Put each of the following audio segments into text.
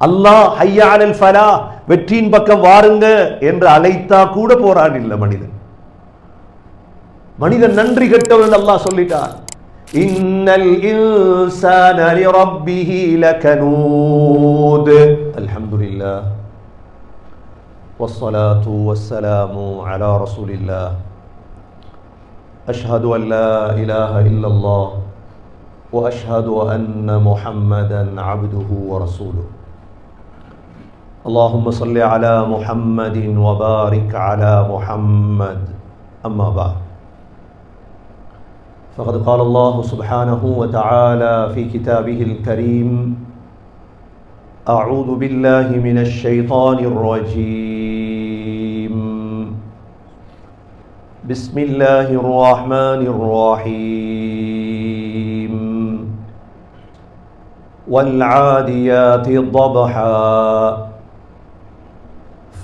அல்லாஹ் ஹையானல் ஃபலா வெற்றியின் பக்கம் வாருங்க என்று அழைத்தா கூட போரான் இல்லை மனிதன் மனிதன் நன்றி கெட்டவன் அல்லாஹ் சொல்லிட்டான் இன்னல் இன்சான லிரப்பிஹி லகனூத் அல்ஹம்துலில்லாஹ் والصلاة والسلام على رسول الله أشهد أن لا إله إلا الله وأشهد أن محمدا عبده ورسوله اللهم صل على محمد وبارك على محمد. أما بعد. فقد قال الله سبحانه وتعالى في كتابه الكريم أعوذ بالله من الشيطان الرجيم. بسم الله الرحمن الرحيم. والعاديات ضبحا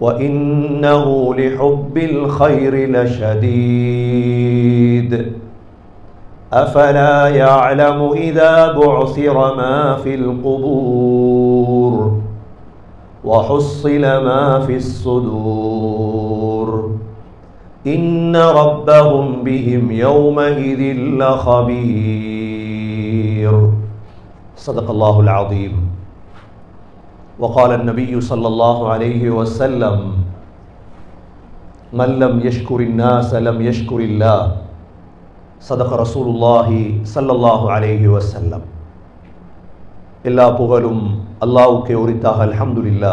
وإنه لحب الخير لشديد. أفلا يعلم إذا بعثر ما في القبور وحصل ما في الصدور. إن ربهم بهم يومئذ لخبير. صدق الله العظيم. وقال النبي صلى الله عليه وسلم من لم يشكر الناس لم يشكر الله சதக ரசூலுல்லாஹி சல்லல்லாஹு அலைஹி வசல்லம் எல்லா புகழும் அல்லாவுக்கே உரித்தாக அல்ஹம்துலில்லா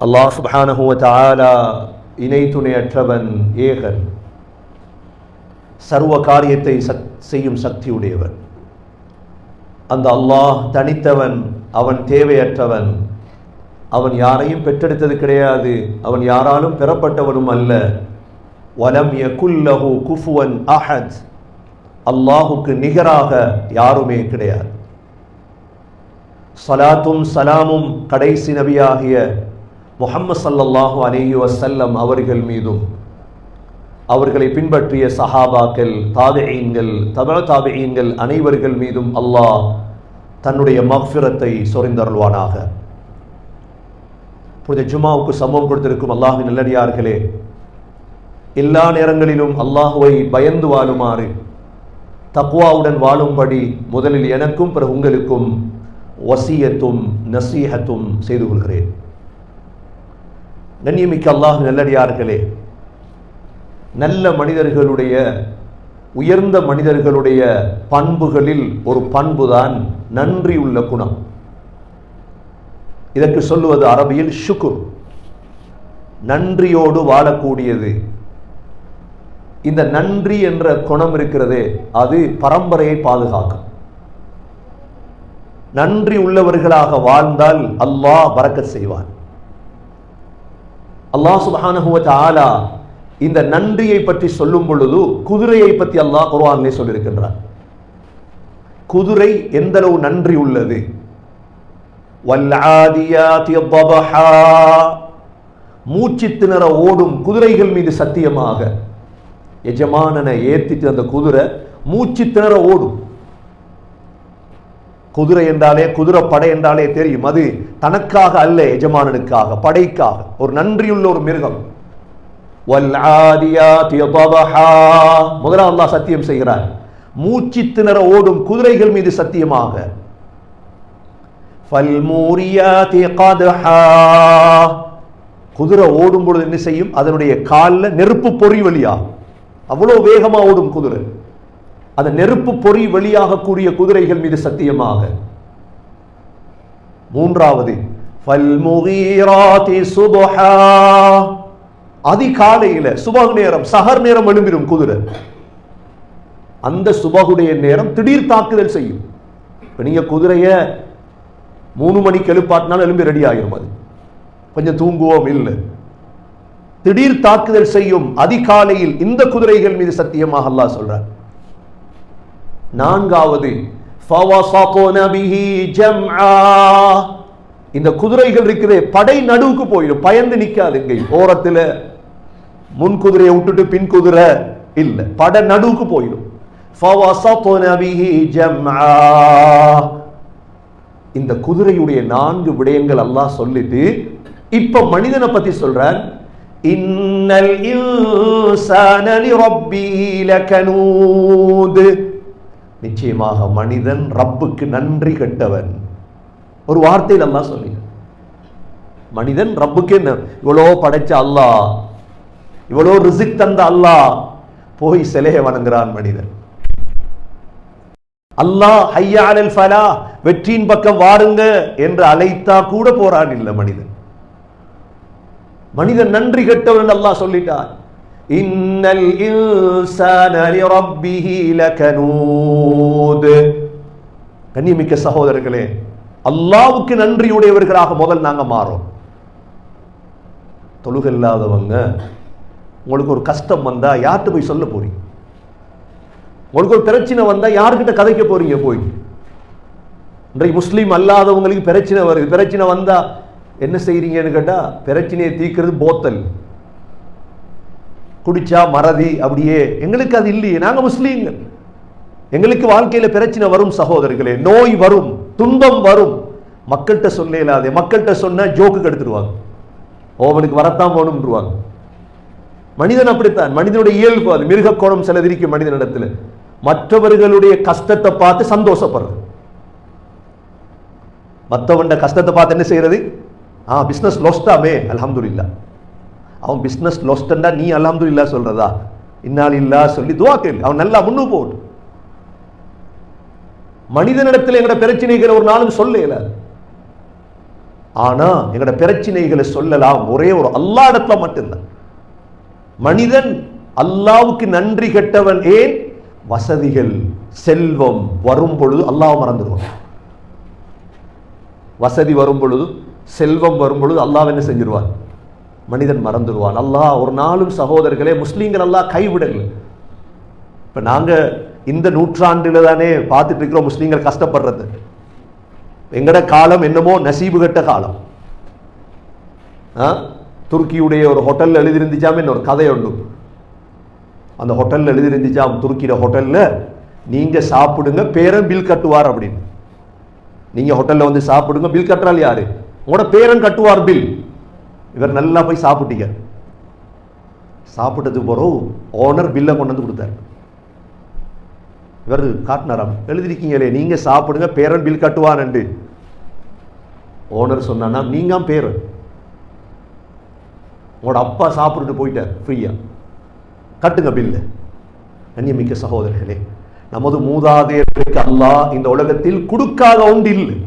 அல்லாஹ் சுப்ஹானஹு வ தஆலா இணை துணையற்றவன் ஏகன் சர்வ காரியத்தை சக் செய்யும் சக்தியுடையவன் அந்த அல்லாஹ் தனித்தவன் அவன் தேவையற்றவன். அவன் யாரையும் பெற்றெடுத்தது கிடையாது. அவன் யாராலும் பெறப்பட்டவனும் அல்ல. வலம் யகுல்லஹு குஃபுவன் அஹத். அல்லாஹுக்கு நிகராக யாருமே கிடையாது. சலாத்தும் சலாமும் கடைசி நபியாகிய முஹம்மது சல்லல்லாஹு அலேஹி வசல்லம் அவர்கள் மீதும். அவர்களை பின்பற்றிய சஹாபாக்கள் தாபியீன்கள் தப தாபியீன்கள் அனைவர்கள் மீதும் அல்லாஹ் தன்னுடைய மஃபிரத்தை சொரிந்தருள்வானாக புனித ஜுமாவுக்கு சம்பவம் கொடுத்திருக்கும் அல்லாஹின் நல்லடியார்களே எல்லா நேரங்களிலும் அல்லாஹுவை பயந்து வாழுமாறு தக்குவாவுடன் வாழும்படி முதலில் எனக்கும் பிறகு உங்களுக்கும் வசியத்தும் நசீகத்தும் செய்து கொள்கிறேன். கண்ணியமிக்க அல்லாஹ் நல்லடியார்களே நல்ல மனிதர்களுடைய உயர்ந்த மனிதர்களுடைய பண்புகளில் ஒரு பண்புதான் நன்றி உள்ள குணம். இதற்கு சொல்லுவது அரபியில் ஷுக்குர் நன்றியோடு வாழக்கூடியது. இந்த நன்றி என்ற குணம் இருக்கிறதே அது பரம்பரையை பாதுகாக்கும். நன்றி உள்ளவர்களாக வாழ்ந்தால் அல்லாஹ் பறக்கத் செய்வான். அல்லாஹ் சுபானுவ ஆலா இந்த நன்றியை பற்றி சொல்லும் பொழுது குதிரையை பற்றி அல்லாஹ் குர்ஆனிலே சொல்லியிருக்கின்றார் குதிரை எந்த அளவு நன்றி உள்ளது? மூச்சு திணற ஓடும் குதிரைகள் மீது சத்தியமாக. எஜமானனை ஏத்திட்டு அந்த குதிரை மூச்சு திணற ஓடும். குதிரை என்றாலே குதிரை படை என்றாலே தெரியும். அது தனக்காக அல்ல எஜமானனுக்காக படைக்காக. ஒரு நன்றியுள்ள ஒரு மிருகம். முதலாம் அல்லாஹ் சத்தியம் செய்கிறார். மூச்சு திணற ஓடும் குதிரைகள் மீது சத்தியமாக. குதிரை ஓடும் பொழுது என்ன செய்யும்? அதனுடைய காலில் நெருப்பு பொறி வழியாகும் அவ்வளவு வேகமா ஓடும் குதிரை. அந்த நெருப்பு பொறி வெளியாகக்கூடிய குதிரைகள் மீது சத்தியமாக. மூன்றாவது அதிகாலையில் சுபகு நேரம் சகர் நேரம் எழும்பிடும் குதிரை. அந்த சுபகுடைய நேரம் திடீர் தாக்குதல் செய்யும். இப்போ நீங்கள் குதிரையை மூணு மணிக்கு எழுப்பாட்டினாலும் எழும்பி ரெடி ஆகிரும் அது. கொஞ்சம் தூங்குவோம் இல்லை. திடீர் தாக்குதல் செய்யும் அதிகாலையில் இந்த குதிரைகள் மீது சத்தியமாக அல்லாஹ் சொல்றார் நான்காவது இந்த குதிரைகள் இருக்கிற படை நடுவுக்கு போயிடும் பயந்து நிற்காது இங்கே ஓரத்தில் முன் குதிரையை விட்டுட்டு பின் குதிரை இல்ல. பட நடுவுக்கு போயிடும். இந்த குதிரையுடைய நான்கு விடயங்கள் எல்லாம் சொல்லிட்டு இப்ப மனிதனை பத்தி சொல்றான் இன்னல் நிச்சயமாக மனிதன் ரப்புக்கு நன்றி கெட்டவன். ஒரு வார்த்தையில் அல்லாஹ் சொல்லி மனிதன் ரப்புக்கு இவ்வளோ படைச்ச அல்லாஹ் இவ்வளோ ரிசிக் தந்த அல்லாஹ் போய் சிலையை வணங்குறான் மனிதன். அல்லாஹ் ஃபலா வெற்றியின் பக்கம் வாருங்க என்று அழைத்தா கூட போறான் இல்ல மனிதன். மனிதன் நன்றி கெட்டவன் அல்லாஹ் சொல்லிட்டான். இன்னல் இன்சான லிரப்பிஹி லகனூத். கண்ணியமிக்க சகோதரர்களே அல்லாவுக்கு நன்றியுடையவர்களாக முதல் நாங்க மாறோம். தொழுக இல்லாதவங்க உங்களுக்கு ஒரு கஷ்டம் வந்தா யார்கிட்ட போய் சொல்ல போறீங்க? உங்களுக்கு ஒரு பிரச்சனை வந்தா யார்கிட்ட கதைக்க போறீங்க போய்? இன்றைக்கு முஸ்லீம் அல்லாதவங்களுக்கு பிரச்சனை வருது. பிரச்சனை வந்தா என்ன செய்கிறீங்கன்னு கேட்டா பிரச்சனையை தீர்க்கிறது போத்தல். குடிச்சா மறதி அப்படியே. எங்களுக்கு அது இல்லையே. நாங்க முஸ்லீம்கள். எங்களுக்கு வாழ்க்கையில பிரச்சனை வரும் சகோதரர்களே. நோய் வரும் துன்பம் வரும். மக்கள்கிட்ட சொல்ல இல்லாதே மக்கள்கிட்ட சொன்னா ஜோக்கு கெடுத்துருவாங்க ஓவனுக்கு வரத்தான் போகணும்ன்றுவாங்க மனிதன் அப்படித்தான். மனிதனுடைய இயல்பு அது. மிருக கோணம் சிலதிரிக்கு மனிதனிடத்துல மற்றவர்களுடைய கஷ்டத்தை பார்த்து சந்தோஷப்படுறது. மற்றவன் கஷ்டத்தை பார்த்து என்ன செய்யறது? ஆ பிஸ்னஸ் லொஸ்டாமே இல்லா அவன் பிஸ்னஸ் லொஸ்டண்டா நீ அல்ஹம்துலில்லா சொல்றதா? இன்னால் இல்லா சொல்லி துவா கேள். அவன் நல்லா முன்னு போட்டு மனிதனிடத்தில் எங்கட பிரச்சனைகளை ஒரு நாளும் சொல்லல. ஆனா எங்கட பிரச்சனைகளை சொல்லலாம். ஒரே ஒரு அல்லா இடத்துல மட்டும்தான். மனிதன் அல்லாவுக்கு நன்றி கெட்டவன் ஏன்? வசதிகள் செல்வம் வரும் பொழுது அல்லாஹ் மறந்துடுவான். வசதி வரும் பொழுது செல்வம் வரும் பொழுது அல்லாஹ் என்ன செஞ்சிருவான்? மனிதன் மறந்துடுவான். அல்லாஹ் ஒரு நாளும் சகோதரர்களே முஸ்லீம்கள் அல்லாஹ் கைவிடல. இப்போ நாங்க இந்த நூற்றாண்டுல தானே பார்த்துட்டு இருக்கிறோம் முஸ்லீம்கள் கஷ்டப்படுறது. எங்கட காலம் என்னமோ நசீபு கட்ட காலம். துருக்கியுடைய ஒரு ஹோட்டல்ல எழுதியிருந்துச்சாமே ஒரு கதை உண்டு அந்த ஹோட்டலில் எழுதியிருந்துச்சாம் துருக்கியில ஹோட்டலில் நீங்கள் சாப்பிடுங்க பேரன் பில் கட்டுவார் அப்படின்னு. நீங்கள் ஹோட்டலில் வந்து சாப்பிடுங்க பில் கட்டுறாள் யாரு? உங்களோட பேரன் கட்டுவார் பில் இவர் நல்லா போய் சாப்பிட்டீங்க. சாப்பிட்டதுக்கு பிறகு ஓனர் பில்லை கொண்டு வந்து கொடுத்தாரு. இவர் காட்டினாராம் எழுதிருக்கீங்களே நீங்கள் சாப்பிடுங்க பேரன் பில் கட்டுவான்னு ஓனர் சொன்னானா நீங்க பேரன். உங்களோட அப்பா சாப்பிட்டுட்டு போயிட்டார் ஃப்ரீயாக கட்டுங்க பில்லு கண்ணியமிக்க சகோதரர்களே நமது மூதாதையர்களுக்கு அல்லாஹ் இந்த உலகத்தில் கொடுக்காத ஒன்று இல்லை.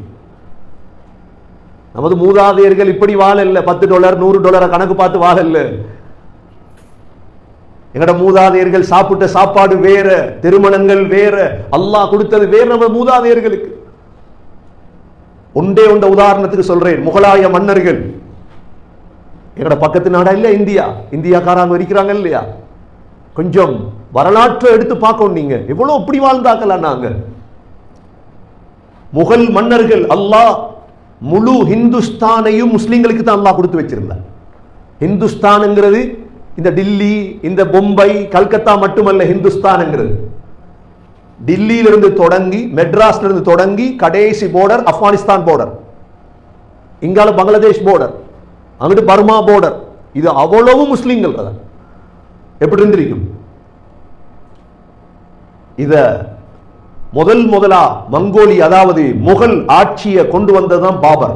நமது மூதாதையர்கள் இப்படி வாழல்ல பத்து டாலர் நூறு டாலரை கணக்கு பார்த்து வாழல்ல எங்கட மூதாதையர்கள் சாப்பிட்ட சாப்பாடு வேற திருமணங்கள் வேற அல்லாஹ் கொடுத்தது வேற நம்ம மூதாதையர்களுக்கு. ஒன்றே ஒன்ற உதாரணத்துக்கு சொல்றேன் முகலாய மன்னர்கள் எங்களோட பக்கத்து நாடா இல்லையா இந்தியா? இந்தியாக்காரங்க இருக்கிறாங்க இல்லையா? கொஞ்சம் வரலாற்றை எடுத்து பார்க்கணும் நீங்க. எவ்வளவு இப்படி வாழ்ந்தாக்கலாம் நாங்க? முகல் மன்னர்கள் அல்லாஹ் முழு ஹிந்துஸ்தானையும் முஸ்லீம்களுக்கு தான் அல்லாஹ் கொடுத்து வச்சிருந்தார். ஹிந்துஸ்தானுங்கிறது இந்த டில்லி இந்த பொம்பை கல்கத்தா மட்டுமல்ல ஹிந்துஸ்தான்ங்கிறது. டில்லியிலிருந்து தொடங்கி மெட்ராஸ்ல இருந்து தொடங்கி கடைசி போர்டர் ஆப்கானிஸ்தான் போர்டர் இங்கால பங்களாதேஷ் போர்டர் அங்கிட்டு பர்மா போர்டர் இது அவ்வளவு முஸ்லீம்கள் அதான். எப்படி இருந்திருக்கும் இத முதல் முதலா மங்கோலி அதாவது முகல் ஆட்சியை கொண்டு வந்ததுதான் பாபர்.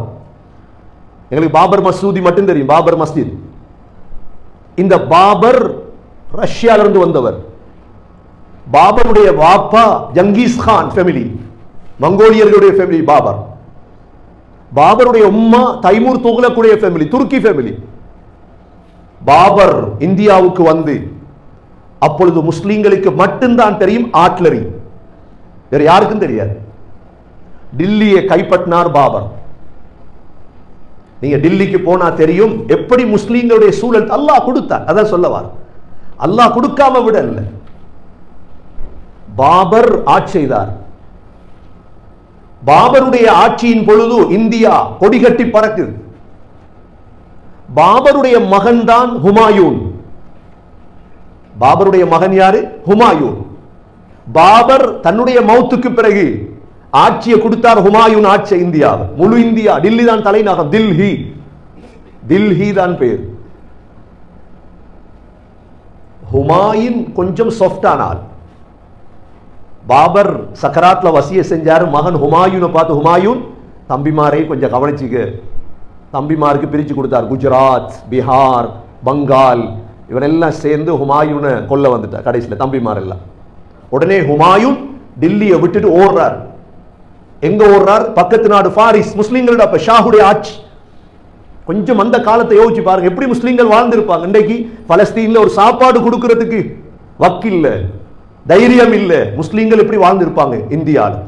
எங்களுக்கு பாபர் மசூதி மட்டும் தெரியும் பாபர் மஸ்ஜித். இந்த பாபர் ரஷ்யால இருந்து வந்தவர். பாபருடைய வாப்பா ஜங்கீஸ் கான் ஃபேமிலி மங்கோலியர்களுடைய ஃபேமிலி பாபர். பாபருடைய உம்மா தைமூர் துகுலக்குடைய ஃபேமிலி துருக்கி ஃபேமிலி பாபர் இந்தியாவுக்கு வந்து அப்பொழுது முஸ்லிம்களுக்கு மட்டும்தான் தெரியும் ஆட்லரி. வேற யாருக்கும் தெரியாது. டில்லியை கைப்பற்றினார் பாபர். நீங்க டில்லிக்கு போனா தெரியும் எப்படி முஸ்லீம்களுடைய சூழல் அல்லாஹ் கொடுத்தார். அதான் சொல்லவார் அல்லாஹ் கொடுக்காம விடல. பாபர் ஆட்சி செய்தார். பாபருடைய ஆட்சியின் பொழுது இந்தியா கொடிகட்டி பறக்குது. பாபருடைய மகன்தான் ஹுமாயூன். பாபருடைய மகன் யாரு? ஹுமாயூன். பாபர் தன்னுடைய மௌத்துக்கு பிறகு ஆட்சியை கொடுத்தார் ஹுமாயூன் ஆட்சி இந்தியா முழு இந்தியா டில்லி தான் தலைநகரம் தில்ஹி. தில்ஹி தான் பேர். ஹுமாயூன் கொஞ்சம் சாஃப்டானால் பாபர் சக்கராத்தில் வசிய செஞ்சாரு மகன் ஹுமாயூனை பார்த்து ஹுமாயூன் தம்பிமாரை கொஞ்சம் கவனிச்சுக்க. தம்பிமாருக்கு பிரித்து கொடுத்தார் குஜராத் பீகார் பங்கால். இவரெல்லாம் சேர்ந்து ஹுமாயூனை கொல்ல வந்துட்டார் கடைசியில் தம்பிமார் எல்லாம் உடனே ஹுமாயூன் டில்லியை விட்டுட்டு ஓடுறார். எங்க ஓடுறார்? பக்கத்து நாடு ஃபாரிஸ் முஸ்லீம்களோட அப்ப ஷாஹுடைய ஆட்சி. கொஞ்சம் அந்த காலத்தை யோசிச்சு பாருங்க எப்படி முஸ்லீம்கள் வாழ்ந்திருப்பாங்க. இன்றைக்கு பலஸ்தீன்ல ஒரு சாப்பாடு கொடுக்கறதுக்கு வக்கில்லை. தைரியம் இல்ல முஸ்லீம்கள் எப்படி வாழ்ந்திருப்பாங்க? இந்தியாவில்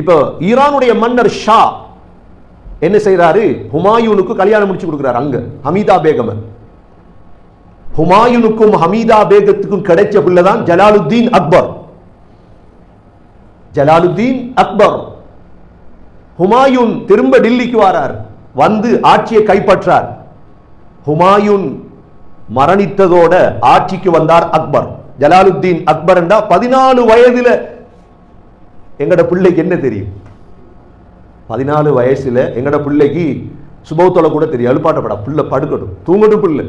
இப்போ ஈரானுடைய மன்னர் ஷா என்ன செய்யறாரு ஹுமாயூனுக்கு கல்யாணம் முடிச்சு கொடுக்குறாரு அங்க ஹமீதா பேகம். ஹுமாயூனுக்கும் ஹமீதா பேகத்துக்கும் கிடைச்ச பிள்ளைதான் ஜலாலுத்தீன் அக்பர். ஜலாலுத்தீன் அக்பர். ஹுமாயூன் திரும்ப டில்லிக்கு வாரார் வந்து ஆட்சியை கைப்பற்றார். ஹுமாயூன் மரணித்ததோட ஆட்சிக்கு வந்தார் அக்பர். ஜலாலுத்தீன் அக்பர் பதினாலு வயதுல எங்கட பிள்ளைக்கு என்ன தெரியும்? பதினாலு வயசுல எங்கட பிள்ளைக்கு சுபவத்தோட கூட தெரியும். அழுப்பாட்டப்படா பிள்ளை படுக்கட்டும். தூங்கட்டும் பிள்ளை.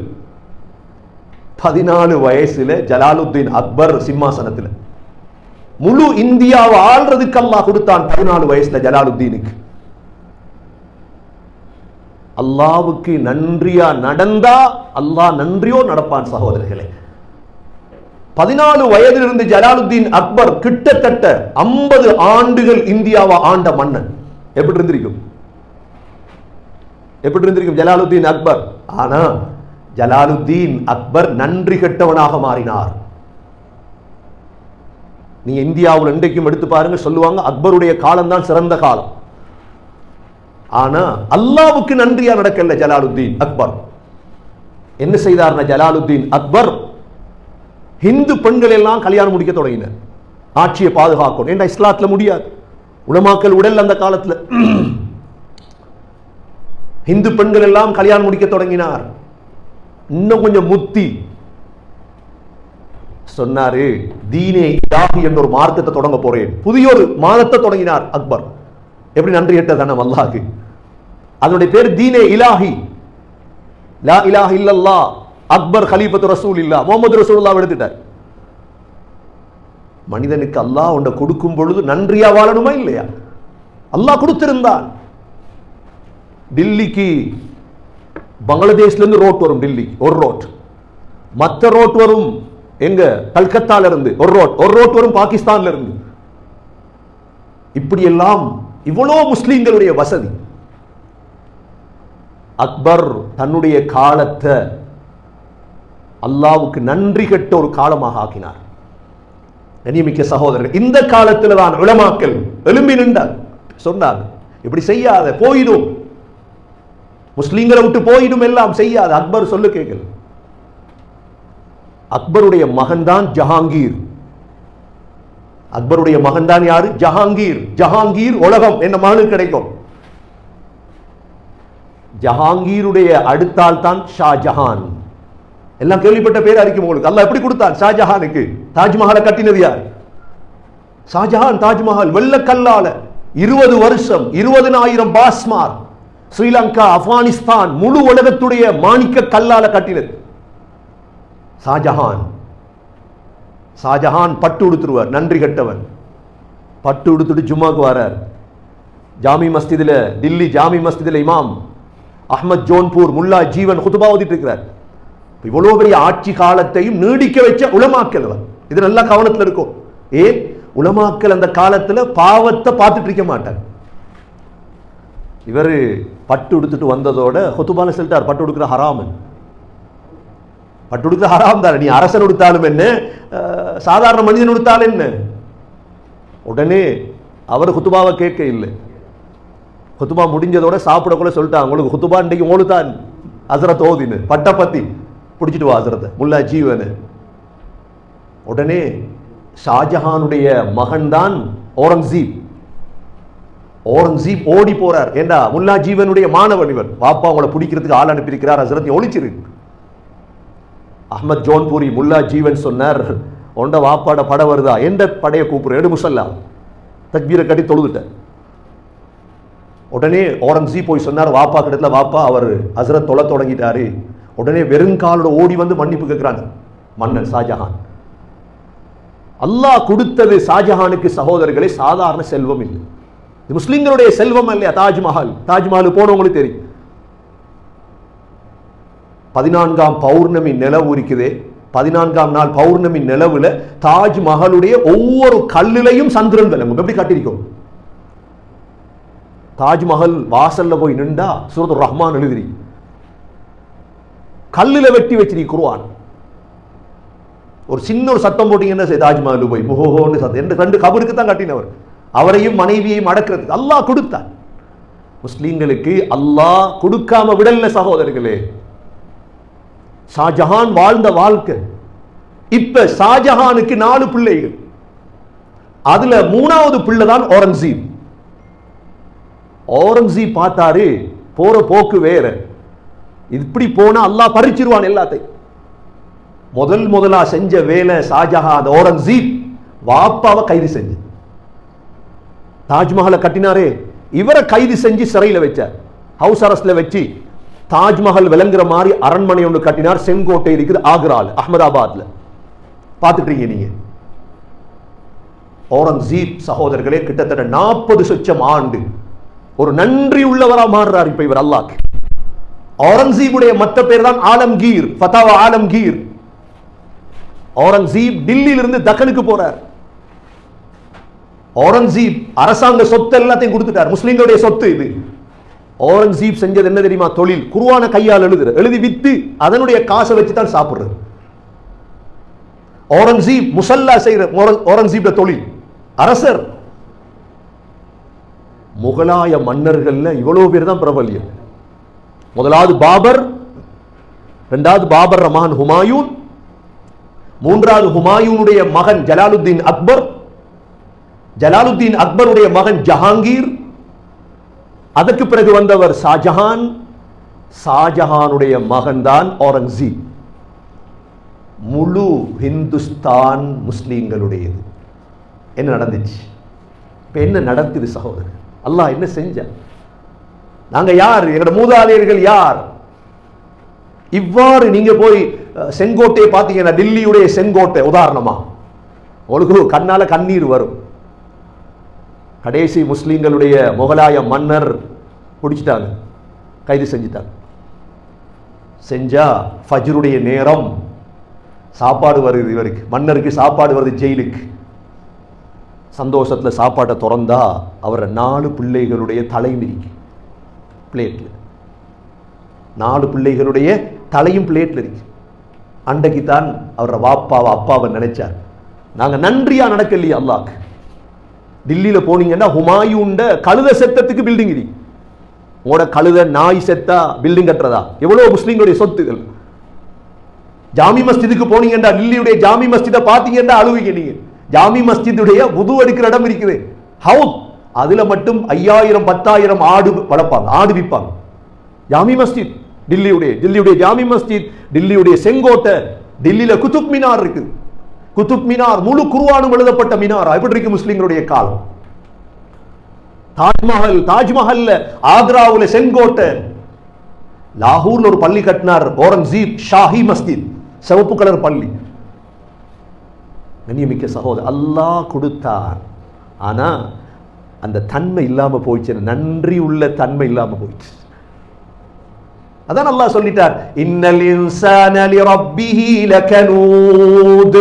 பதினாலு வயசுல ஜலாலுத்தீன் அக்பர் சிம்மாசனத்துல. முழு இந்தியாவை ஆள்றதுக்கு அல்லாஹ் கொடுத்தான் பதினாலு வயசுல ஜலாலுத்தீனுக்கு. அல்லாவுக்கு நன்றியா நடந்தா அல்லாஹ் நன்றியோ நடப்பான் சகோதரர்களே. பதினாலு வயதிலிருந்து ஜலாலுத்தீன் அக்பர் கிட்டத்தட்ட ஐம்பது ஆண்டுகள் இந்தியாவை ஆண்ட மன்னன். எப்படி இருந்திருக்கும் எப்படி இருந்திருக்கும் ஜலாலுத்தீன் அக்பர்? ஆனா ஜலாலுத்தீன் அக்பர் நன்றி கெட்டவனாக மாறினார். நீ இந்தியாவில் இன்றைக்கும் எடுத்து பாருங்க சொல்லுவாங்க அக்பருடைய காலம் தான் சிறந்த காலம். ஆனா அல்லாவுக்கு நன்றியா நடக்கல ஜலாலுத்தீன் அக்பர்? என்ன செய்தார்னா ஜலாலுத்தீன் அக்பர் ஹிந்து பெண்கள் எல்லாம் கல்யாணம் முடிக்க தொடங்கினர். ஆட்சியை பாதுகாக்கணும். ஏன்னா இஸ்லாத்துல முடியாது? உலமாக்கல் உடல் அந்த காலத்துல. ஹிந்து பெண்கள் எல்லாம் கல்யாணம் முடிக்க தொடங்கினார். இன்னும் கொஞ்சம் முத்தி சொன்னாரு தீனே இலாஹி என்ற ஒரு மார்க்கத்தை தொடங்க போறேன். புதிய ஒரு மாதத்தை தொடங்கினார் அக்பர். எப்படி நன்றி கேட்டது தானே அல்லாஹ்க்கு? அதனுடைய பேர் தீனே இலாஹி. லா இலாஹ இல்லல்லா அக்பர் ஹலீஃபத்து ரசூல் இல்லா முகமது ரசூல்லா எடுத்துட்டார் மனிதனுக்கு அல்லாஹ் உன்னை கொடுக்கும் பொழுது நன்றியா வாழணுமா இல்லையா? அல்லாஹ் கொடுத்திருந்தான். டில்லிக்கு பங்களாதேஷ்ல இருந்து ரோட் வரும் டில்லி ஒரு ரோட் மற்ற ரோட் வரும் எங்க? கல்கத்தால இருந்து ஒரு ரோட் ஒரு ரோட் வரும் பாகிஸ்தான்ல இருந்து இப்படியெல்லாம் இவ்வளோ முஸ்லீம்களுடைய வசதி. அக்பர் தன்னுடைய காலத்தை அல்லாவுக்கு நன்றி கெட்ட ஒரு காலமாக ஆக்கினார் கண்ணியமிக்க சகோதரர்கள் இந்த காலத்தில் தான் உளமாக்கல் எழும்பி நின்றார். சொன்னார் இப்படி செய்யாத போயிடும். முஸ்லீம்களை விட்டு போயிடும் எல்லாம் செய்யாத. அக்பர் சொல்லு கேட்கல அக்பருடைய மகன்தான் ஜஹாங்கீர். அக்பருடைய மகன்தான் யாரு? ஜஹாங்கீர். ஜஹாங்கீர் உலகம் என்ன மகனுக்கு கிடைக்கும்? ஜஹாங்கீருடைய அடுத்தால் தான் ஷாஜஹான். எல்லாம் கேள்விப்பட்ட பேர் அறிக்கும் உங்களுக்கு. அல்ல எப்படி கொடுத்தான்? ஷாஜஹானுக்கு. தாஜ்மஹாலை கட்டினது யார்? ஷாஜஹான் தாஜ்மஹால் வெள்ளக்கல்லால இருபது வருஷம் இருபதனாயிரம் பாஸ்மார். ஸ்ரீலங்கா ஆப்கானிஸ்தான் முழு உலகத்துடைய மாணிக்க கல்லால கட்டினது. ஷாஜஹான். ஷாஜஹான் பட்டு உடுத்துருவார். நன்றி கட்டவன். பட்டு உடுத்துட்டு ஜும்மாக்கு வரார். ஜாமி மஸ்திதில் டில்லி ஜாமி மஸ்திதில் இமாம் அஹ்மத் ஜோன்பூர் முல்லா ஜீவன் குதுபா ஓதிட்டு இருக்கிறார். இவ்வளவு பெரிய ஆட்சி காலத்தையும் நீடிக்க வச்ச உலமாக்கல் அவர். இது நல்லா கவனத்தில் இருக்கும். ஏன்? உலமாக்கல் அந்த காலத்துல பாவத்தை பார்த்துட்டு இருக்க மாட்டார். இவர் பட்டு உடுத்துட்டு வந்ததோட ஹொத்துபால சொல்லிட்டார் பட்டு உடுக்கிற ஹராமன் பட்டு உடுக்கிற ஹராம் தானே? நீ அரசன் உடுத்தாலும் என்ன? அஹ், சாதாரண மனிதன் உடுத்தாலும் என்ன? உடனே அவர் குத்துபாவை கேட்க இல்லை. குத்துபா முடிஞ்சதோட சாப்பிடக்குள்ள சொல்லிட்டாங்க உங்களுக்கு குத்துபா இன்றைக்கு ஓடுதான். ஹசரத் ஓதின்னு பட்ட பத்தி பிடிச்சிட்டு வா முல்லா ஜீவன். உடனே ஷாஜஹானுடைய மகன்தான் ஓரங்கசீப் ஓரங்கசீப் ஓடி போறார். ஏண்டா? முல்லா ஜீவனுடைய மாணவன் இவர் பாப்பா உங்களை பிடிக்கிறதுக்கு ஆள் அனுப்பியிருக்கிறார். ஹசரத் ஒழிச்சிரு அஹமத் ஜோன்பூரி முல்லா ஜீவன் சொன்னார். உண்ட வாப்பாட பட வருதா? எந்த படையை கூப்பிடுற? எடு முசல்லா. தக்பீரை கட்டி தொழுதுட்டேன் உடனே ஓரங்கசீப் போய் சொன்னார் வாப்பா கிட்டத்துல வாப்பா அவர் ஹசரத் தொலை தொடங்கிட்டாரு. உடனே வெறுங்காலோட ஓடி வந்து மன்னிப்பு கேட்கிறாங்க மன்னன் ஷாஜஹான். அல்லாஹ் கொடுத்தது ஷாஜஹானுக்கு சகோதரர்களே சாதாரண செல்வம் இல்லை. இது முஸ்லிம்களுடைய செல்வம் இல்லையா தாஜ்மஹால். தாஜ்மஹால் போனவங்களுக்கு தெரியும். பதினான்காம் பௌர்ணமி நிலவு இருக்குதே. பதினான்காம் நாள் பௌர்ணமி நிலவுல தாஜ்மஹாலுடைய ஒவ்வொரு கல்லிலையும் சந்திரன் நம்ம எப்படி காட்டியிருக்கோம்? தாஜ்மஹல் வாசல்ல போய் நின்றா சூரத் ரஹ்மான் எழுதிரி கல்லுல வெட்டி வச்சிருக்க குருவான் ஒரு சின்ன ஒரு சத்தம் போட்டீங்கன்னா சரி தாஜ்மஹல் போய் முகோன்னு சத்தம் என்று ரெண்டு கபருக்கு தான் கட்டினவர் அவரையும் மனைவியையும் அடக்கிறதுக்கு அல்லாஹ் கொடுத்தார் முஸ்லீம்களுக்கு அல்லாஹ் கொடுக்காம விடல சகோதரர்களே ஷாஜஹான் வாழ்ந்த வாழ்க்கை இப்ப ஷாஜஹானுக்கு நாலு பிள்ளைகள் அதுல மூணாவது பிள்ளை தான் ஓரங்கசீப் ஓரங்கசீப் பார்த்தாரு போற போக்கு வேற இப்படி போனா அல்லாஹ் பறிச்சிருவான் எல்லாத்தையும். முதல் முதலா செஞ்ச வேலை ஷாஜஹான் ஓரங்கசீப் வாப்பாவை கைது செஞ்சு. தாஜ்மஹலை கட்டினாரே இவரை கைது செஞ்சு சிறையில் வச்சார். ஹவுஸ் அரஸ்ட்ல வச்சு தாஜ்மஹல் விளங்குற மாதிரி அரண்மனை ஒன்று கட்டினார் செங்கோட்டை இருக்குது ஆக்ரால் அகமதாபாத்தில் பார்த்துட்டு இருக்கீங்க நீங்க. ஓரங்கசீப் சகோதரர்களே கிட்டத்தட்ட நாற்பது சொச்சம் ஆண்டு ஒரு நன்றி உள்ளவரா மாறுறார் இப்போ இவர் அல்லாஹ் அவுரங்கசீபுடைய மத்த பேர் தான் ஆலம்கீர் ஃபதாவா ஆலம்கீர். அவுரங்கசீப் டில்லியிலிருந்து தக்கனுக்கு போறார். அவுரங்கசீப் அரசாங்க சொத்து எல்லாத்தையும் கொடுத்துட்டார். முஸ்லீம்களுடைய சொத்து இது. அவுரங்கசீப் செஞ்சது என்ன தெரியுமா? தொழில். குருவான கையால் எழுதுற. எழுதி வித்து அதனுடைய காசை வச்சு தான் சாப்பிடுறது. அவுரங்கசீப் முசல்லா செய்யற அவுரங்கசீப் தொழில். அரசர். முகலாய மன்னர்கள்ல இவ்வளவு பேர் தான் பிரபல்யம். முதலாவது பாபர் இரண்டாவது பாபர் ரமான் ஹுமாயூன் மூன்றாவது ஹுமாயூனுடைய மகன் ஜலாலுத்தீன் அக்பர் ஜலாலுத்தீன் அக்பருடைய மகன் ஜஹாங்கீர் அதற்கு பிறகு வந்தவர் ஷாஜஹான் ஷாஜஹானுடைய மகன் தான் முழு ஹிந்துஸ்தான் முஸ்லீம்களுடையது. என்ன நடந்துச்சு? இப்போ என்ன நடக்குது சகோதரர்? அல்லாஹ் என்ன செஞ்ச நாங்க யார்? எங்களோட மூதாதையர்கள் யார்? இவ்வாறு நீங்க போய் செங்கோட்டையை பார்த்தீங்கன்னா டெல்லியுடைய செங்கோட்டை உதாரணமா. உங்களுக்கு கண்ணால கண்ணீர் வரும். கடைசி முஸ்லீம்களுடைய முகலாய மன்னர் பிடிச்சிட்டாங்க. கைது செஞ்சிட்டாங்க. செஞ்சா ஃபஜ்ருடைய நேரம் சாப்பாடு வருது இவருக்கு. மன்னருக்கு சாப்பாடு வருது ஜெயிலுக்கு. சந்தோஷத்துல சாப்பாட்டை திறந்தா அவரை நாலு பிள்ளைகளுடைய தலைமிரிக்கு பிளேட்ல. நாலு பிள்ளைகளுடைய தலையும் பிளேட்ல இருக்கு. அன்றைக்கு தான் அவரை வாப்பாவை அப்பாவை நினைச்சார். நாங்கள் நன்றியா நடக்கலையே அல்லாக்கு. டில்லியில் போனீங்கன்னா ஹுமாயூண்ட கழுத செத்தத்துக்கு பில்டிங் இது. உங்களோட கழுத நாய் செத்தா பில்டிங் கட்டுறதா? எவ்வளவு முஸ்லீம்களுடைய சொத்துகள் ஜாமி மஸ்ஜிதுக்கு போனீங்கன்னா டில்லியுடைய ஜாமி மஸ்ஜிதை பார்த்தீங்கன்னா அழுவீங்க நீங்கள் ஜாமி மஸ்ஜிதுடைய உது எடுக்கிற இடம் இருக்குது. ஹவுத் அதுல மட்டும் ஐயாயிரம் பத்தாயிரம் ஆடு வளர்ப்பாங்க ஆடு விற்பாங்க. ஜாமி மஸ்ஜித் டில்லியுடைய டில்லியுடைய ஜாமி மஸ்ஜித் டில்லியுடைய செங்கோட்டை டில்லியில குத்துப் மினார் இருக்கு. குத்துப் மினார் முழு குருவானும் எழுதப்பட்ட மினார்? எப்படி இருக்கு முஸ்லிம்களுடைய காலம்? தாஜ்மஹல் தாஜ்மஹல்ல ஆக்ராவுல செங்கோட்டை. லாகூர்ல ஒரு பள்ளி கட்டினார் ஓரங்கசீப் ஷாஹி மஸ்ஜித் சிவப்பு கலர் பள்ளி. கண்ணியமிக்க சகோதரர் அல்லாஹ் கொடுத்தார். ஆனா அந்த தன்மை இல்லாம போயிடுச்சு. நன்றி உள்ள தன்மை இல்லாம போயிடுச்சு. அதான் நல்லா சொல்லிட்டார் இன்னல் இன்சான லிரப்பிஹி லகனூத்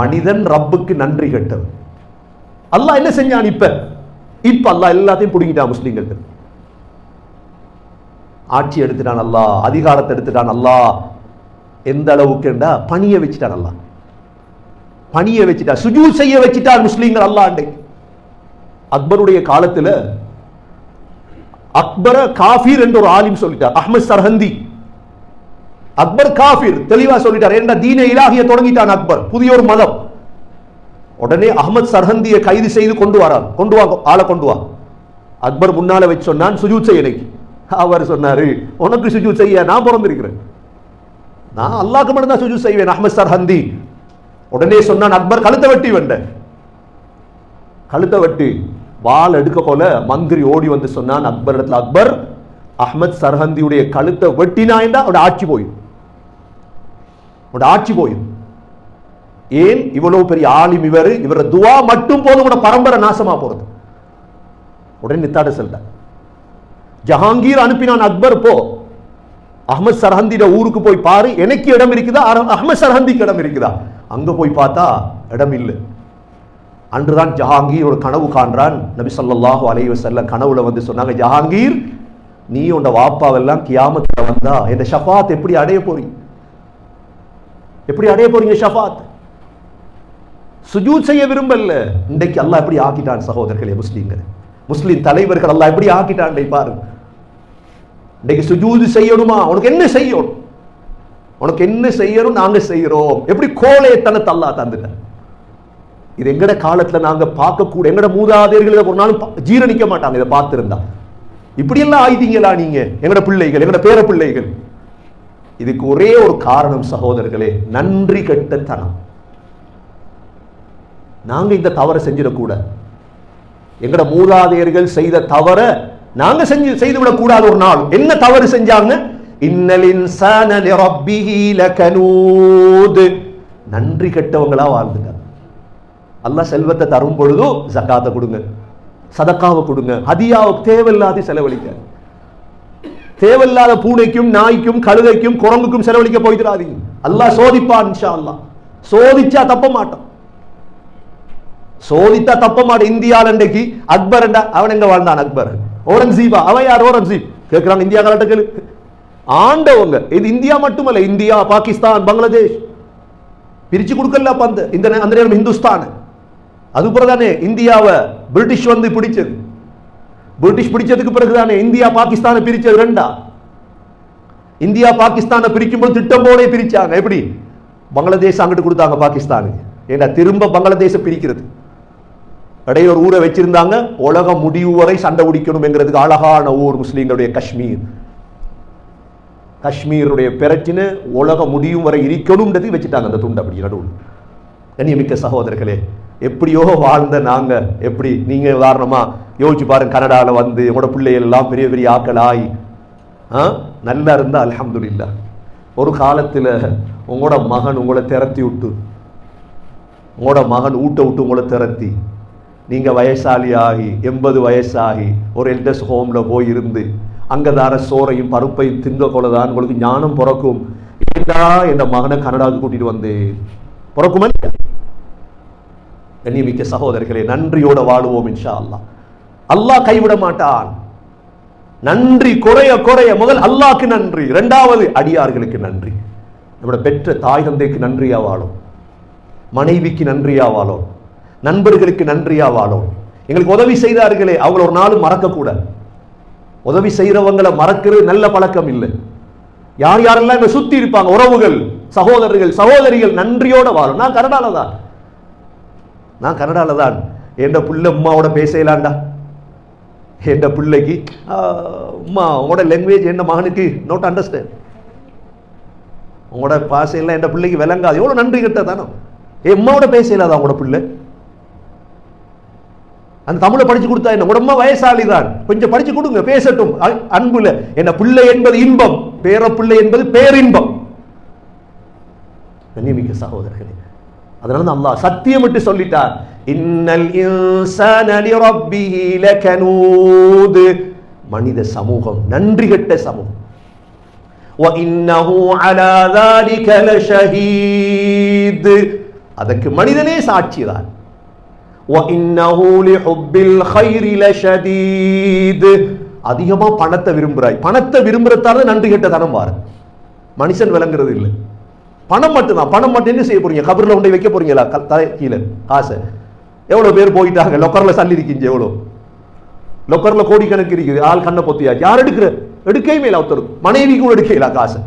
மனிதன் ரப்புக்கு நன்றி கெட்டவன். அல்லாஹ் என்ன செஞ்சான் இப்ப? இப்ப அல்லாஹ் எல்லாத்தையும் பிடுங்கிட்டான் முஸ்லீம்கள். ஆட்சி எடுத்துட்டான் அல்லாஹ் அதிகாரத்தை எடுத்துட்டான் அல்லாஹ். எந்த அளவுக்குண்டா பணியை வச்சுட்டான் அல்லாஹ். பணிய வச்சுட்டா சுஜூ செய்ய வச்சுட்டான் முஸ்லீம்கள் அல்லாண்டே அக்பருடைய காலத்துல அக்பர காஃபீர் என்று ஒரு ஆலிம் சொல்லிட்டார் அஹ்மத் சர்ஹந்தி. அக்பர் காஃபீர் தெளிவா சொல்லிட்டார் என்ன தீன இலாகிய தொடங்கிட்டான் அக்பர் புதிய ஒரு மதம். உடனே அஹ்மத் சர்ஹந்தியை கைது செய்து கொண்டு வரார் கொண்டு வா ஆளை கொண்டு வா. அக்பர் முன்னால வச்சு சொன்னான் சுஜூத் செய்ய எனக்கு அவர் சொன்னாரு உனக்கு சுஜூத் செய்ய நான் பிறந்திருக்கிறேன். நான் அல்லாக்கு மட்டும் தான் சுஜூத் செய்வேன் அஹ்மத் சர்ஹந்தி. உடனே சொன்னான் அக்பர் கழுத்தை வெட்டி வந்த கழுத்தை வெட்டி வாள் எடுக்க போல மந்திரி ஓடி வந்து சொன்னான் அக்பர் இடத்துல அக்பர் அஹ்மத் சர்ஹந்தியுடைய கழுத்தை வெட்டினாய்ந்தா அவட ஆட்சி போயும் அவட ஆட்சி போயும் ஏன் இவ்வளவு பெரிய ஆலிம் இவர்? இவர துவா மட்டும் போதும் கூட பரம்பரை நாசமா போறது. உடனே நித்தாட செல்ல. ஜஹாங்கீர் அனுப்பினான் அக்பர் போ. அஹ்மத் சர்ஹந்திட ஊருக்கு போய் பாரு. எனக்கு இடம் இருக்குதா? அர- அஹ்மத் சர்ஹந்திக்கு இடம் இருக்குதா? அங்க போய் பார்த்தா இடம் இல்லை. அன்றுதான் ஜஹாங்கீர் ஒரு கனவு காண்றான். நபி சொல்லாஹு அலைய செல்ல கனவுல வந்து சொன்னாங்க ஜஹாங்கீர் நீ உண்ட வாப்பாவெல்லாம் கியாமத்துல வந்தா இந்த ஷஃபாத் எப்படி அடைய போறீங்க எப்படி அடைய போறீங்க ஷஃபாத்? சுஜூத் செய்ய விரும்பல. இன்றைக்கு அல்லாஹ் எப்படி ஆக்கிட்டான் சகோதரர்களே முஸ்லீம்கள்? முஸ்லீம் தலைவர்கள் அல்லாஹ் எப்படி ஆக்கிட்டான் பாரு பாருங்க. இன்றைக்கு சுஜூது செய்யணுமா? உனக்கு என்ன செய்யணும்? உனக்கு என்ன செய்யணும்? நாங்க செய்யறோம். எப்படி கோழைத்தனத்தை அல்லாஹ் தந்துட்டேன். இது எங்கட காலத்துல நாங்க பார்க்கக்கூட எங்கட மூதாதையர்கள் இதை ஒரு நாளும் ஜீரணிக்க மாட்டாங்க இதை பார்த்திருந்தா. இப்படியெல்லாம் ஆயிட்டீங்களா நீங்க? எங்கட பிள்ளைகள் எங்கட பேர பிள்ளைகள் இதுக்கு ஒரே ஒரு காரணம் சகோதரர்களே நன்றி கெட்ட தனம். நாங்க இந்த தவறை செஞ்சிடக்கூட. எங்கட மூதாதையர்கள் செய்த தவற நாங்க செஞ்சு செய்து விடக்கூடாது ஒரு நாள். என்ன தவறு செஞ்சாங்க? இன்னலின் இன்சான லிரப்பிஹி கனூது நன்றி கெட்டவங்களா வாழ்ந்துட்டாங்க. அல்லாஹ் செல்வத்தை தரும் பொழுதோ ஜக்காத்தை கொடுங்க. சதக்காவை கொடுங்க. ஹதியாவை தேவையில்லாத செலவழிக்க. தேவையில்லாத பூனைக்கும் நாய்க்கும் கழுதைக்கும் குரங்குக்கும் செலவழிக்க போயிடாதீங்க அல்லாஹ் சோதிப்பான் இன்ஷா சோதிச்சா தப்ப மாட்டான். சோதித்தா தப்ப மாட்டேன். இந்தியால இன்றைக்கு அக்பர் அவன் எங்க வாழ்ந்தான்? அக்பர். ஓரங்கசீபா அவன் யார்? ஓரங்கசீப் கேட்கிறான் இந்தியா காலட்டுகள் ஆண்டவங்க. இது இந்தியா மட்டுமல்ல. இந்தியா பாகிஸ்தான் பங்களாதேஷ். பிரிச்சு கொடுக்கல பந்து இந்த நே- அந்த நேரம் இந்துஸ்தான் அது தானே இந்தியாவை பிரிட்டிஷ் வந்து பிடிச்சது. பிரிட்டிஷ் பிடிச்சதுக்கு பிறகு தானே இந்தியா பாகிஸ்தானை பிரிச்சது ரெண்டா? இந்தியா பாகிஸ்தானை பிரிக்கும்போது திட்டம் போலே பிரிச்சாங்க. எப்படி? பங்களாதேஷ் அங்கிட்டு கொடுத்தாங்க பாகிஸ்தானுக்கு. ஏன்னா திரும்ப பங்களாதேஷை பிரிக்கிறது? இடையே ஒரு ஊரை வச்சிருந்தாங்க. உலகம் முடிவு வரை சண்டை பிடிக்கணும்ங்கிறதுக்கு அழகான ஊர் முஸ்லீம்களுடைய காஷ்மீர். காஷ்மீருடைய பிறச்சின்னு உலகம் முடியும் வரை இருக்கணும்ன்றது வச்சுட்டாங்க அந்த துண்டு அப்படி நடுவில். கண்ணியமிக்க சகோதரர்களே எப்படியோ வாழ்ந்த நாங்க எப்படி? நீங்க உதாரணமாக யோசிச்சு பாருங்க கனடாவில் வந்து உங்களோட பிள்ளைகள் எல்லாம் பெரிய பெரிய ஆக்கள் ஆகி ஆ? நல்லா இருந்தால் அல்ஹம்துலில்லாஹ் ஒரு காலத்துல உங்களோட மகன் உங்களை திரத்தி விட்டு உங்களோட மகன் ஊட்ட விட்டு உங்களை திரத்தி நீங்க வயசாளி ஆகி எண்பது வயசாகி ஒரு எல்டஸ் ஹோம்ல போய் இருந்து அங்கதான சோறையும் பருப்பையும் திங்க கொள்ளதான் உங்களுக்கு ஞானம் பிறக்கும். ஏண்டா என் மகனை கனடாவுக்கு கூட்டிகிட்டு வந்தேன் பிறக்குமா இல்லையா? கண்ணியமிக்க சகோதரர்களே நன்றியோட வாழுவோம் இன்ஷா அல்லாஹ் அல்லாஹ் கைவிட மாட்டான். நன்றி குறைய குறைய முதல் அல்லாக்கு நன்றி. இரண்டாவது அடியார்களுக்கு நன்றி. நம்மளோட பெற்ற தாய் தந்தைக்கு நன்றியா வாழும். மனைவிக்கு நன்றியா வாழும். நண்பர்களுக்கு நன்றியா வாழும். எங்களுக்கு உதவி செய்தார்களே அவங்கள ஒரு நாளும் மறக்கக்கூடாது உதவி செய்கிறவங்களை மறக்கிறது நல்ல பழக்கம் இல்லை. யார் யாரெல்லாம் இங்கே சுத்தி இருப்பாங்க உறவுகள் சகோதரர்கள் சகோதரிகள் நன்றியோட வாழும். நான் கனடால தான். நான் கனடாவில் தான். என் பிள்ளை அம்மாவோட பேசலாண்டா என் பிள்ளைக்கு உம்மா அம்மா உங்களோட லாங்குவேஜ் என்ன மகனுக்கு? நோட் அண்டர்ஸ்டாண்ட் உங்களோட பாசையெல்லாம் என் பிள்ளைக்கு விளங்காது. எவ்வளோ நன்றி கிட்ட தானோ? என் அம்மாவோட பேசலாதா உங்களோட பிள்ளை? அந்த தமிழை படிச்சு கொடுத்தா என்ன? உடம்ப வயசாளி தான். கொஞ்சம் படிச்சு கொடுங்க பேசட்டும். அன்புல. என்ன பிள்ளை என்பது இன்பம். பேர பிள்ளை என்பது பேரின்பம். கண்ணியமிக்க சகோதரர்களே அதனால தான் அல்லாஹ் சத்தியமிட்டு சொல்லிட்டார் இன்னல் இன்சான லிரப்பிஹி லகனூத் மனித சமூகம் நன்றி கெட்ட சமூகம் وَإِنَّهُ عَلَى ذَلِكَ لَشَهِيدٌ அதற்கு மனிதனே சாட்சிதான் وَإِنَّهُ لِحُبِّ الْخَيْرِ لَشَدِيدٌ அதிகமா பணத்தை விரும்புறாய் பணத்தை விரும்புறதால நன்றி கெட்ட தனம் வாரு மனுஷன் விளங்குறது இல்லை பணம் மட்டும்தான் பணம் மட்டும் என்ன செய்ய போறீங்க கபர்ல கொண்டு வைக்க போறீங்களா க- தலை கீழே காசை எவ்வளவு பேர் போயிட்டாங்க லொக்கர்ல சல்லி இருக்கீங்க எவ்வளோ லொக்கர்ல கோடிக்கணக்கு இருக்குது ஆள் கண்ணை பொத்தியாச்சு யார் எடுக்கிற எடுக்கவே மேல ஒருத்தர் மனைவி கூட எடுக்கல காசு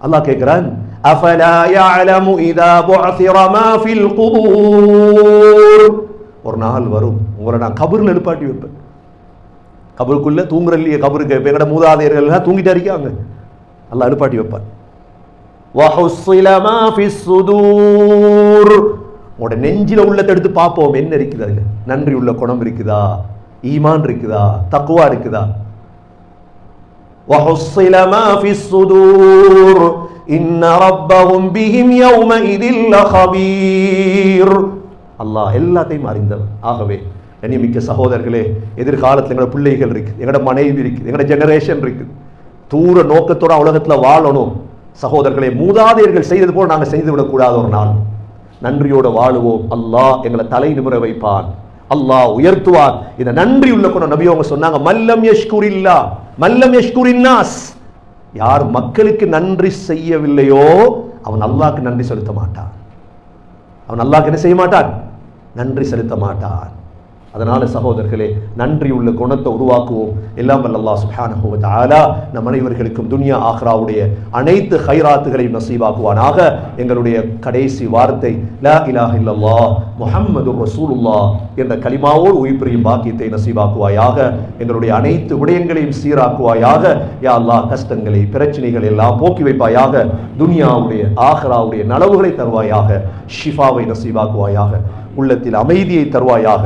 அல்லாஹ் கேட்கிறான் அஃபலா يعلم اذا بعثر ما في القبور ஒரு நாள் வரும் உங்களை நான் கபர்ல எழுப்பாட்டி வைப்பேன் கபருக்குள்ள தூங்குற இல்லையே கபருக்கு இப்ப எங்கட மூதாதையர்கள் எல்லாம் தூங்கிட்டா இருக்காங்க அல்லாஹ் எழுப்பாட்டி வைப்பான் உங்களோட நெஞ்சில உள்ளத்தை எடுத்து பார்ப்போம் என்ன இருக்குது அதுல நன்றி உள்ள குணம் இருக்குதா ஈமான் இருக்குதா தக்குவா இருக்குதா وحصل ما في الصدور إن ربهم بهم يومئذ لخبير அல்லாஹ் எல்லாத்தையும் அறிந்தவன் ஆகவே கண்ணியமிக்க சகோதரர்களே எதிர்காலத்தில் எங்களோட பிள்ளைகள் இருக்கு எங்களோட மனைவி இருக்கு எங்களோட ஜெனரேஷன் இருக்கு தூர நோக்கத்தோட உலகத்துல வாழணும் சகோதரர்களே மூதாதையர்கள் செய்தது போல் நாங்கள் செய்துவிடக்கூடாத ஒரு நாள். நன்றியோடு வாழுவோம். அல்லாஹ் எங்களை தலை நிமிர வைப்பான். அல்லாஹ் உயர்த்துவார் இந்த நன்றி உள்ள குணம் நபி அவங்க சொன்னாங்க மல்லம் யஷ்குரில்லா மல்லம் யஷ்குரின்னாஸ். யார் மக்களுக்கு நன்றி செய்யவில்லையோ அவன் அல்லாஹ்க்கு நன்றி செலுத்த மாட்டான். அவன் அல்லாஹ்க்கு என்ன செய்ய மாட்டான்? நன்றி செலுத்த மாட்டான். அதனால் சகோதரர்களே நன்றியுள்ள குணத்தை உருவாக்குவோம். எல்லாம் வல்லல்லா அல்லாஹ் ஆலா நம் அனைவர்களுக்கும் துனியா ஆஹ்ராவுடைய அனைத்து ஹைராத்துகளையும் நசீவாக்குவானாக. எங்களுடைய கடைசி வார்த்தை லா இலாஹ இல்லல்லா முஹம்மது ரசூலுல்லா என்ற கலிமாவோடு உயிர்பிரியும் பாக்கியத்தை நசீவாக்குவாயாக. எங்களுடைய அனைத்து விடயங்களையும் சீராக்குவாயாக. யா அல்லா கஷ்டங்களை பிரச்சனைகள் எல்லாம் போக்கி வைப்பாயாக. துனியாவுடைய ஆஹ்ராவுடைய நலவுகளை தருவாயாக. ஷிஃபாவை நசீவாக்குவாயாக. உள்ளத்தில் அமைதியை தருவாயாக.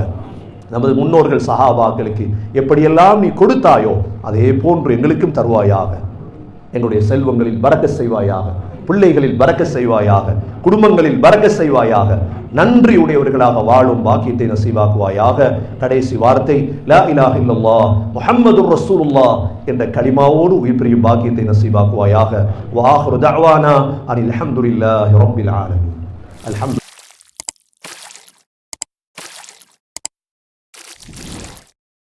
நமது முன்னோர்கள் சஹாபாக்களுக்கு எப்படியெல்லாம் நீ கொடுத்தாயோ அதே போன்று எங்களுக்கும் தருவாயாக. எங்களுடைய செல்வங்களில் பறக்க செய்வாயாக. பிள்ளைகளில் பறக்க செய்வாயாக. குடும்பங்களில் பறக்க செய்வாயாக. நன்றி உடையவர்களாக வாழும் பாக்கியத்தை நசீவாக்குவாயாக. கடைசி வார்த்தை லா இலாஹ இல்லல்லாஹ் முஹம்மது ரசூலுல்லாஹ் என்ற களிமாவோடு உயிர் பிரியும் பாக்கியத்தை நசீவாக்குவாயாக. வாஹ்ரு தஅவானா அனில் அல்ஹம்துலில்லாஹி ரப்பில் ஆலமீன். அல்ஹம்து